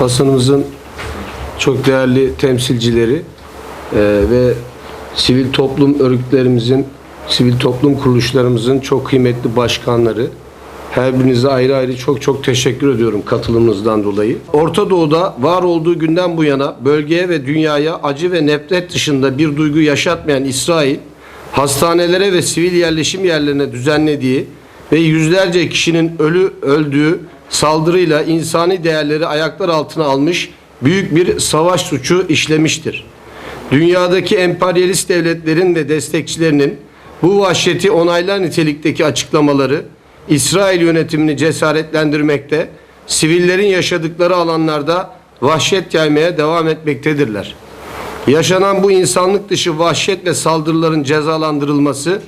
basınımızın çok değerli temsilcileri e, ve sivil toplum örgütlerimizin, sivil toplum kuruluşlarımızın çok kıymetli başkanları. Her birinize ayrı ayrı çok çok teşekkür ediyorum katılımınızdan dolayı. Orta Doğu'da var olduğu günden bu yana bölgeye ve dünyaya acı ve nefret dışında bir duygu yaşatmayan İsrail, hastanelere ve sivil yerleşim yerlerine düzenlediği ve yüzlerce kişinin ölü öldüğü saldırıyla insani değerleri ayaklar altına almış büyük bir savaş suçu işlemiştir. Dünyadaki emperyalist devletlerin ve destekçilerinin bu vahşeti onaylar nitelikteki açıklamaları İsrail yönetimini cesaretlendirmekte, sivillerin yaşadıkları alanlarda vahşet yaymaya devam etmektedirler. Yaşanan bu insanlık dışı vahşet ve saldırıların cezalandırılması,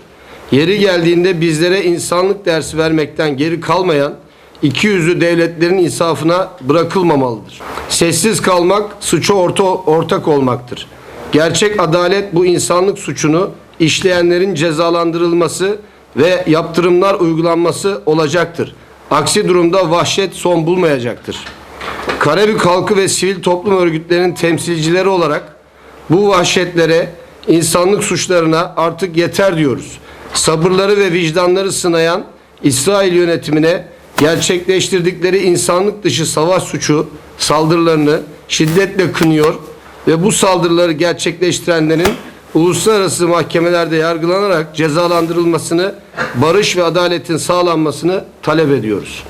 yeri geldiğinde bizlere insanlık dersi vermekten geri kalmayan iki yüzlü devletlerin insafına bırakılmamalıdır. Sessiz kalmak suçu orta, ortak olmaktır. Gerçek adalet bu insanlık suçunu işleyenlerin cezalandırılması ve yaptırımlar uygulanması olacaktır. Aksi durumda vahşet son bulmayacaktır. Karabük halkı ve sivil toplum örgütlerinin temsilcileri olarak bu vahşetlere, insanlık suçlarına artık yeter diyoruz. Sabırları ve vicdanları sınayan İsrail yönetimine gerçekleştirdikleri insanlık dışı savaş suçu saldırılarını şiddetle kınıyor ve bu saldırıları gerçekleştirenlerin uluslararası mahkemelerde yargılanarak cezalandırılmasını, barış ve adaletin sağlanmasını talep ediyoruz.